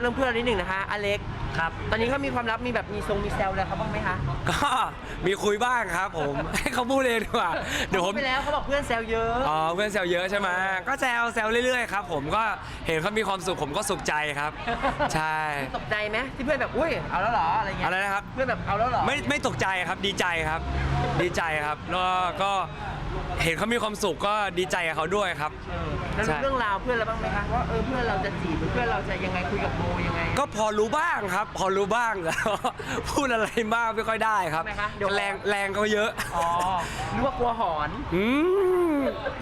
เรื่องเพื่อนนิดหนึ่งนะคะ อเล็ก ครับ ตอนนี้เขามีความลับ มีแบบมีทรงมีแซวอะไรเขาบ้างไหมคะก็มีคุยบ้างครับผม ให้เขาพูดเองดีกว่าเดี๋ยวผมขาพูไปแล้วเขาบอกเพื่อนแซวเยอะ อ๋อเพื่อนแซวเยอะใช่ไหมก็แซวแซวเรื่อยๆครับผมก็เห็นเขามีความสุขผมก็สุขใจครับ ใช่ตกใจไหมที่เพื่อนแบบ อุ้ย เอาแล้วเหรอ อะไรเงี้ย อะไรนะครับ เพื่อนแบบ เอาแล้วเหรอ ไม่ไม่ตกใจครับดีใจครับ ดีใจครับแล้วก็ เห็นเขามีความสุขก็ดีใจกับเขาด้วยครับเออแล้วใช่ รู้เรื่องราวเพื่อนเราบ้างไหมคะว่าเออเพื่อนเราจะจีบหรือเพื่อนเราจะยังไงคุยกับโบยังไง ก็พอรู้บ้างครับ พอรู้บ้างแล้ว พูดอะไรมากไม่ค่อยได้ครับทำไมคะเดี๋ยว แรงแรงเขาเยอะอ๋อนึกว่ากลัวหอน อืม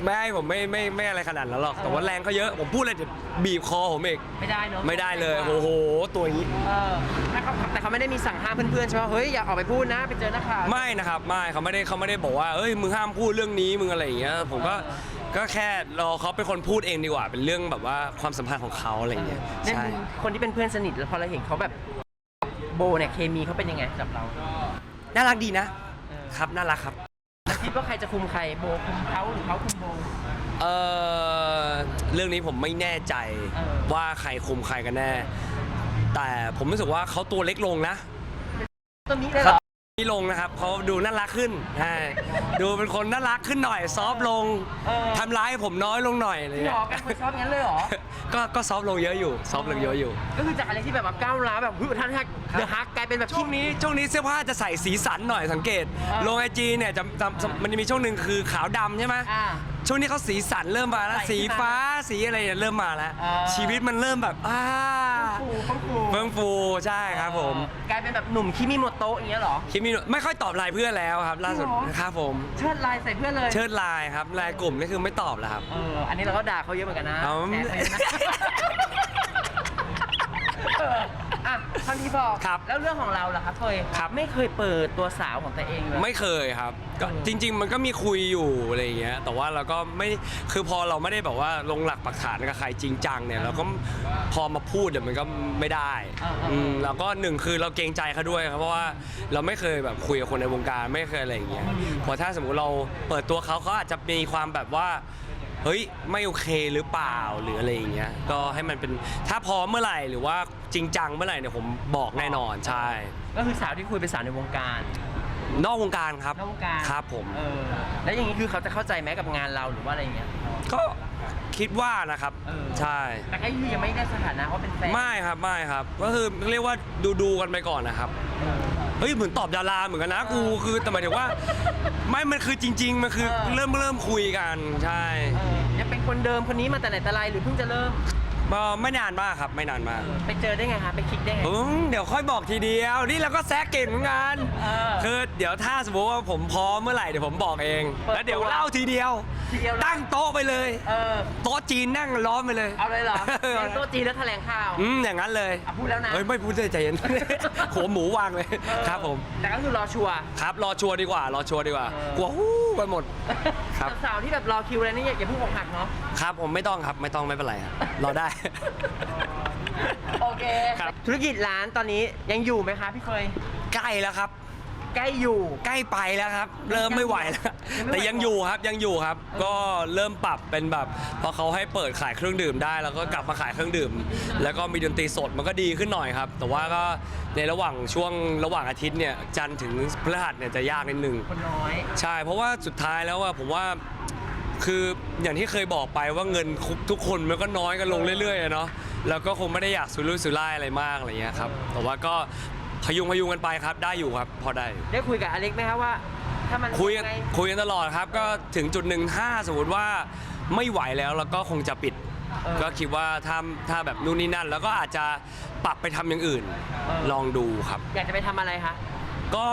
ไม่ผมไม่ไม่ไม่อะไรขนาดนั้นหรอก แต่ว่าแรงเขาเยอะ ผมพูดอะไรจะบีบคอผมเองไม่ได้เนอะไม่ได้เลย โอ้โห ตัวนี้ เออแต่เขาแต่เขาไม่ได้มีสั่งห้ามเพื่อนๆใช่ไหมเฮ้ยอย่าออกไปพูดนะไปเจอนักข่าวไม่นะครับ ไม่เขาไม่ได้เขาไม่ได้บอกว่า เอ้ย มึงห้ามพูดเรื่องนี้ มึงอะไรอย่างเงี้ย ผมก็ ก็แค่รอเขาเป็นคนพูดเองดีกว่า เป็นเรื่องแบบว่าความสัมพันธ์ของเขาอะไรอย่างเงี้ย เนี่ยใช่ คนที่เป็นเพื่อนสนิทแล้วพอเราเห็นเขาแบบโบเนี่ยเคมีเขาเป็นยังไงกับเราน่ารักดีนะ เออ ครับ น่ารักครับ คิดว่าใครจะคุมใครโบคุมเขาหรือเขาคุมโบ เออเรื่องนี้ผมไม่แน่ใจเออ ว่าใครคุมใครกันแน่ แต่ผมรู้สึกว่าเขาตัวเล็กลงนะ ตัวนี้เลยเหรอ นี่ลงนะครับเขาดูน่ารักขึ้นใช่ดูเป็นคนน่ารักขึ้นหน่อย ซอฟต์ลงเออ ทำร้ายผมน้อยลงหน่อยอะไรพี่หรเงี้อยเป็นคนชอบงั้นเลยเหรอ ก็ก็ซอฟต์ลงเยอะอยู่ ซอฟต์ลงเยอะอยู่ ก็คือจากอะไรที่แบบว่าก้าวร้าวแบบฮึท่านฮักเดอะฮักกลายเป็นแบบช่วงนี้ช่วงนี้เสื้อผ้าจะใส่สีสันหน่อยสังเกต อ่าลงไอจีเนี่ยจะจะจะมันจะมีช่วงหนึ่งคือขาวดำใช่ไหมอ่าช่วงนี้เขาสีสันเริ่มมาแล้วใส่สีขึ้นมาฟ้าสีอะไรเนี่ยเริ่มมาแล้ว อ่า ชีวิตมันเริ่มแบบอ่าฟูฟังฟู เฟื่องฟูใช่ครับผมกลายเป็นแบบหนุ่มคิมิโมโตะอย่างเงี้ยเหรอ คิดมีไม่ค่อยตอบไลน์เพื่อนแล้วครับ ล่าสุดจริงเหรอ ครับผม เชิดลายใส่เพื่อนเลยเชิดไลน์ครับไลน์กลุ่มนี่คือไม่ตอบแล้วครับ เอออันนี้เราก็ด่าเขาเยอะเหมือนกันนะเอา แหมเขาเยอะนะเออ อะเท่าที่บอกครับแล้วเรื่องของเราล่ะครับเคยครับ ไม่เคยเปิดตัวสาวของตัวเองเลย ไม่เคยครับก็เออจริง ๆ มันก็มีคุยอยู่อะไรอย่างเงี้ย แต่ว่าเราก็ไม่คือพอเราไม่ได้แบบว่าลงหลักปักฐานกับใครจริงจังเนี่ยเราก็พอมาพูดเดี๋ยวมันก็ไม่ได้อืมแล้วก็หนึ่งคือเราเกรงใจเขาด้วยครับเพราะว่าเราไม่เคยแบบคุยกับคนในวงการไม่เคยอะไรอย่างเงี้ยพอถ้าสมมติเราเปิดตัวเขาเขาอาจจะมีความแบบว่า เฮ้ยไม่โอเคหรือเปล่าหรืออะไรอย่างเงี้ยก็ให้มันเป็นถ้าพร้อมเมื่อไหร่หรือว่าจริงจังเมื่อไหร่เนี่ยผมบอกแน่นอนใช่ ก็คือสาวที่คุยเป็นสาวในวงการนอกวงการครับนอกวงการครับผม เออแล้วอย่างนี้คือเขาจะเข้าใจไหมกับงานเราหรือว่าอะไรอย่างเงี้ย ก็คิดว่านะครับเออ ใช่ แต่ก็คือยังไม่ได้สถานะว่าเป็นแฟนไม่ครับไม่ครับ ก็คือเรียกว่าดูดูๆกันไปก่อนนะครับ เออ เฮ้ยเหมือนตอบดาราเหมือนกันนะกูคือแต่หมายถึงว่า ไม่มันคือจริง ๆ มันคือเออเริ่มเริ่มคุยกันใช่ เออยังเป็นคนเดิมคนนี้มาแต่ไหนแต่ไรหรือเพิ่งจะเริ่ม มาไม่นานมากครับไม่นานมากไปเจอได้ไงคะไปคลิกได้ไง อืมเดี๋ยวค่อยบอกทีเดียว นี่เราก็แซกเก่งเหมือนกันเออคือเดี๋ยวถ้าสมมติว่าผมพร้อมเมื่อไหร่เดี๋ยวผมบอกเอง เปิดตัวแล้วเดี๋ยวเล่าทีเดียว ทีเดียวเลย ตั้งโต๊ะไปเลย เออ โต๊ะจีนนั่งล้อมไปเลยเอาเลยเหรอเออเรียนโต๊ะจีนแล้วแถลงข่าว อืมอย่างนั้นเลยอะพูดแล้วนะ เฮ้ยไม่พูดเลยใจเย็น หัวหมูวางเลยเออครับผม แต่ก็คือรอชัวร์ ครับรอชัวร์ดีกว่ารอชัวร์ดีกว่าเออ กลัวฮู้ ไปหมดครับ สาวๆที่แบบรอคิวอะไรนี่อย่าเพิ่งอกหักเนาะ ครับผมไม่ต้องครับไม่ต้องไม่เป็นไรครับรอได้ โอเค ครับ ธุรกิจร้านตอนนี้ยังอยู่ไหมคะพี่เคยใกล้แล้วครับ ใกล้อยู่ ใกล้ไปแล้วครับ เริ่มไม่ไหวแล้วยังไม่ไหวแต่ยังอยู่ครับยังอยู่ครับเออก็เริ่มปรับเป็นแบบพอเขาให้เปิดขายเครื่องดื่มได้ แล้วก็กลับมาขายเครื่องดื่ม แล้วก็มีดนตรีสดมันก็ดีขึ้นหน่อยครับ แต่ว่าก็ในระหว่างช่วงระหว่างอาทิตย์เนี่ยจันทร์ถึงพฤหัสเนี่ยจะยากนิดนึง คนน้อย ใช่ เพราะว่าสุดท้ายแล้วว่าผมว่าคืออย่างที่เคยบอกไปว่าเงินทุกคนมันก็น้อยกันลงเรื่อยๆอะเนาะแล้วก็คงไม่ได้อยากสุรุ่ยสุร่ายอะไรมากอะไรเงี้ยครับแต่ว่าก็ พยุงพยุงกันไปครับ ได้อยู่ครับ พอได้ได้คุยกับอเล็กไหมคะว่า ถ้ามันคุยกันงไงคุยกันตลอดครับ ก็ถึงจุดหนึ่งถ้าสมมติว่าไม่ไหวแล้วแล้วก็คงจะปิด เออ ก็คิดว่าถ้าถ้าแบบนู่นนี่นั่น แล้วก็อาจจะปรับไปทำอย่างอื่น เออ ลองดูครับ อยากจะไปทำอะไรคะ ก็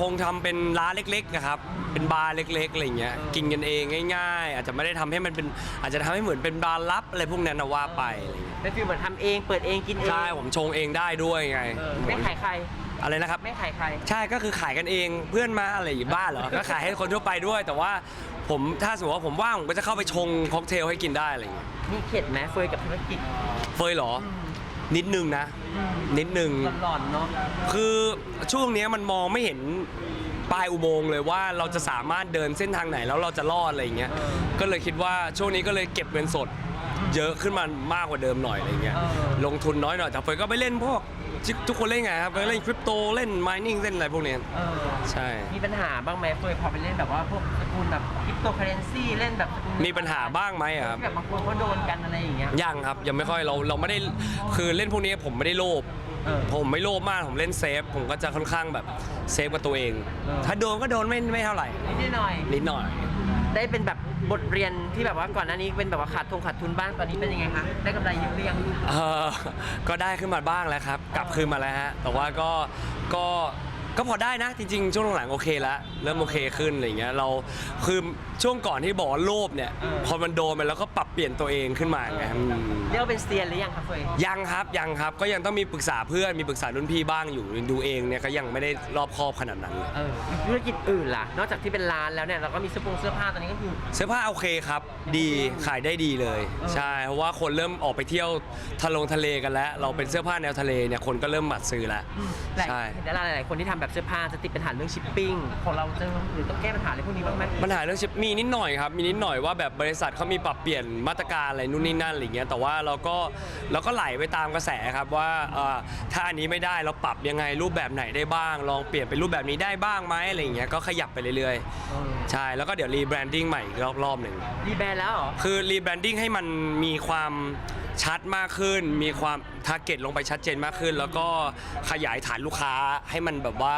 คงทำเป็นร้านเล็กๆนะครับ เป็นบาร์เล็กๆอะไรเงี้ยเออกินกันเองง่าย ๆ อาจจะไม่ได้ทำให้มันเป็น อาจจะทำให้เหมือนเป็นบาร์ลับอะไรพวกนั้นนะว่าไปอะไรเงี้ยเป็นฟีลเหมือนทำเองเปิดเองกินเองใช่ผมชงเองได้ด้วยไงเออไม่ขายใคร อะไรนะครับ ไม่ขายใคร ใช่ก็คือขายกันเองเพื่อนมาอะไรอยู่บ้านเหรอ ก็ขายให้คนทั่วไปด้วย แต่ว่าผมถ้าสมมติว่าผมว่างผมก็จะเข้าไปชงค็อกเทลให้กินได้อะไรเงี้ยมีเข็ดไหมเฟยกับธุรกิจ เฟยเหรอ นิดนึงนะ นิดนึง หลอนๆเนาะคือช่วงเนี้ยมันมองไม่เห็นปลายอุโมงค์เลยว่าเราจะสามารถเดินเส้นทางไหนแล้วเราจะรอดอะไรอย่างเงี้ยเออก็เลยคิดว่าช่วงนี้ก็เลยเก็บเงินสด เยอะขึ้นมามากกว่าเดิมหน่อยอะไรเงี้ยเออลงทุนน้อยหน่อยแต่เฟยก็ไปเล่นพวก ที่ทุกคนเล่นไงครับไปเล่นคริปโตเล่นม i นิ่งเล่นอะไรพวกเนี้ยเออใช่ มีปัญหาบ้างไหมเฟยพอไปเล่นแบบว่าพวกสกุลแบบคริปโตเคอเรนซีเล่นแบบสกุลมีปัญหาบ้างไหมอะครับ ที่แบบบางคนเขาโดนกันอะไรอย่างเงี้ย ยังครับยังไม่ค่อยเราเราไม่ได้คือเล่นพวกนี้ผมไม่ได้โลภเออ ผมไม่โลภมากผมเล่นเซฟ ผมก็จะค่อนข้างแบบเซฟกับตัวเองเออถ้าโดนก็โดนไม่ไม่เท่าไหร่นิดหน่อยนิดหน่อย ได้เป็นแบบ บทเรียนที่แบบว่าก่อนหน้านี้เป็นแบบว่าขาดทุนขาดทุนบ้างตอนนี้เป็นยังไงคะได้กำไรเยอะหรือยังเออก็ได้ขึ้นมาบ้างแล้วครับ กลับคืนมาแล้วฮะ แต่ว่าก็ก็ ก็พอได้นะ จริงๆ ช่วงหลังๆโอเคแล้วเริ่มโอเคขึ้นอะไรเงี้ยเราคือช่วงก่อนที่บอกว่าโลภเนี่ยเออพอมันโดนไปแล้วก็ปรับเปลี่ยนตัวเองขึ้นมาไงอืมเรียกว่าเป็นเซียนหรือยังคะเฟยยังครับยังครับก็ยังต้องมีปรึกษาเพื่อนมีปรึกษารุ่นพี่บ้างอยู่ดูเองเนี่ยก็ยังไม่ได้รอบคอบขนาดนั้นเลยเออธุรกิจอื่นล่ะ นอกจากที่เป็นร้านแล้วเนี่ยเราก็มีเสื้อผงเสื้อผ้าตอนนี้ก็คือ เสื้อผ้าโอเคครับ ดีขายได้ดีเลยเออใช่เพราะว่าคนเริ่มออกไปเที่ยวทะลงทะเลกันแล้ว เราเป็นเสื้อผ้าแนวทะเลเนี่ยคนก็เริ่มหมัดซื้อแล้วหลายใช่ เห็นดาราหลายๆคนที่ทำแบบเสื้อผ้าจะติดปัญหาเรื่องชิปปิ้งของเราเจอหรือต้องแก้ปัญหาอะไรพวกนี้บ้างไหมปัญหาเรื่องชิปมีนิดหน่อยครับมีนิดหน่อยว่าแบบบริษัทเขามีปรับเปลี่ยนมาตรการอะไรนู่นนี่นั่นอะไรเงี้ยแต่ว่าเราก็เราก็ไหลไปตามกระแสครับว่าเอ่อถ้าอันนี้ไม่ได้เราปรับยังไงรูปแบบไหนได้บ้าง ลองเปลี่ยนเป็นรูปแบบนี้ได้บ้างไหมอะไรเงี้ยก็ขยับไปเรื่อยๆใช่แล้วก็เดี๋ยวรีแบรนดิ้งใหม่อีกรอบรอบหนึ่ง รีแบรนด์แล้วเหรอ คือรีแบรนดิ้งให้มันมีความชัดมากขึ้น มีความทาร์เก็ตลงไปชัดเจนมากขึ้น แล้วก็ขยายฐานลูกค้าให้มันแบบว่า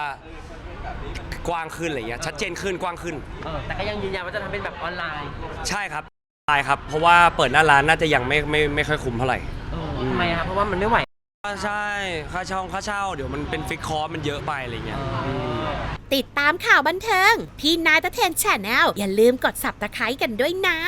กว้างขึ้นอะไรเงี้ยชัดเจนขึ้นกว้างขึ้น เออแต่ก็ยังยืนยันว่าจะทำเป็นแบบออนไลน์ใช่ครับใช่ครับ เพราะว่าเปิดหน้าร้านน่าจะยังไม่ไม่ไม่ค่อยคุ้มเท่าไหร่เออทำไมครับเพราะว่ามันไม่ไหวใช่ค่าเช่าค่าเช่าเดี๋ยวมันเป็นฟิกคอร์มันเยอะไปอะไรเงี้ยมติดตามข่าวบันเทิง พี่นายตะเทนแชนแนลอย่าลืมกด subscribe กันด้วยนะ